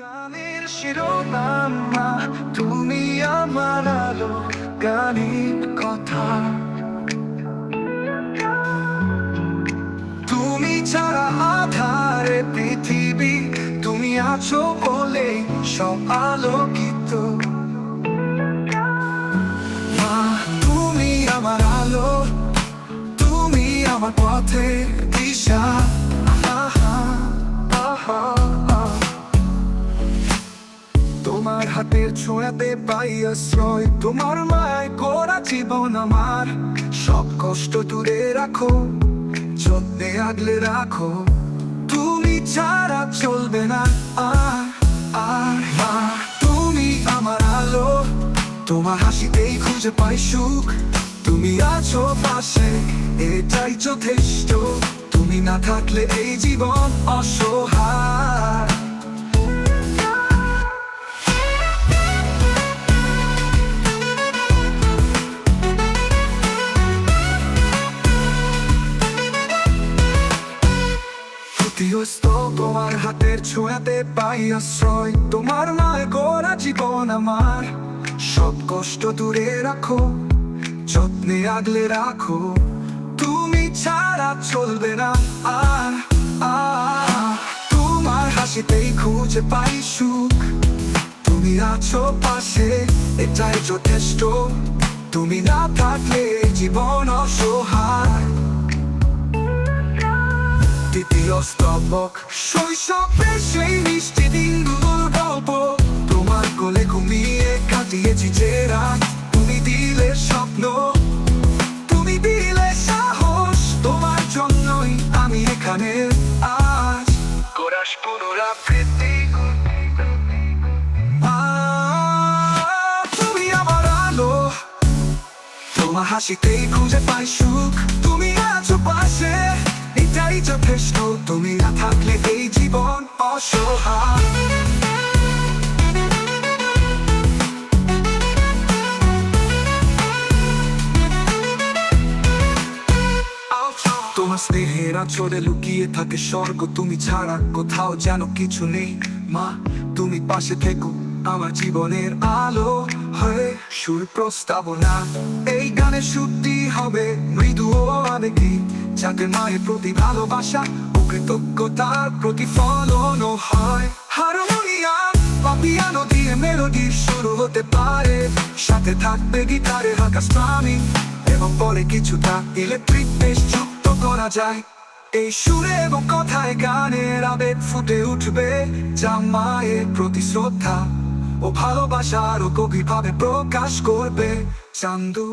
গানের শিরোনাম মা তুমি আমার আলো, গানের কথা। তুমি ছাড়া আধারে পৃথিবী, তুমি আছো বলে সব আলোকিত। তুমি আমার আলো, তুমি আমার পথে দিশা। তোমার হাতের ছোঁয়াতে পাই আশ্রয়। তোমার মায় করা জীবন আমার। সব কষ্ট দূরে রাখো, যত্নে আগলে রাখো। তুমি ছাড়া চলবে না। আর আর মা, তুমি আমার আলো। তোমার হাসিতেই খুঁজে পাই সুখ। তুমি আছো পাশে, এটাই যথেষ্ট। তুমি না থাকলে এই জীবন অসহায়। ক্ষতিগ্রস্ত তোমার হাতের ছোঁয়াতে পাই আশ্রয়। তোমার নয় গোড়া জীবন আমার। সব কষ্ট দূরে রাখো, যত্নে আগলে রাখো। তুমি ছাড়া চলবে না। আর, তোমার হাসিতেই খুঁজে পাই সুখ। তুমি আছো পাশে, এটাই যথেষ্ট। তুমি না থাকলে জীবন অসহায়। স্তবক শৈশবের সেই মিষ্টি দিনগুলোর গল্প। তোমার কোলে ঘুমিয়ে কাটিয়েছি যে রাত। তুমি দিলে স্বপ্ন। তুমি দিলে সাহস। তোমার জন্যই আমি এখানে আজ। কোরাস পুনরাবৃত্তি। তুমি আমার আলো। তোমার হাসিতেই খুঁজে পাই সুখ। তুমি যথেষ্ট তুমি না থাকলে এই জীবন অসহায়। তোমার স্নেহের আচরে লুকিয়ে থাকে স্বর্গ, তুমি ছাড়া কোথাও যেন কিছু নেই। মা, তুমি পাশে থেকো, আমার জীবনের আলো হয়ে সুর প্রস্তাবনা। এই গানের সুরটি হবে মৃদু ও আবেগী। যাতে মায়ের প্রতি ভালোবাসা ও কৃতজ্ঞতার প্রতিফলন হয়। হারমোনিয়াম বা পিয়ানো দিয়ে মেলোডি শুরু হতে পারে। সাথে থাকবে গিটারে হালকা স্ট্রামিং এবং পরে কিছুটা ইলেকট্রিক বেশ যুক্ত করা যায়। এই সুরে এবং কথায় গানের আবেগ ফুটে উঠবে যা মায়ের প্রতি শ্রদ্ধা ও ভালোবাসা আরও গভীরভাবে প্রকাশ করবে। চান্দু।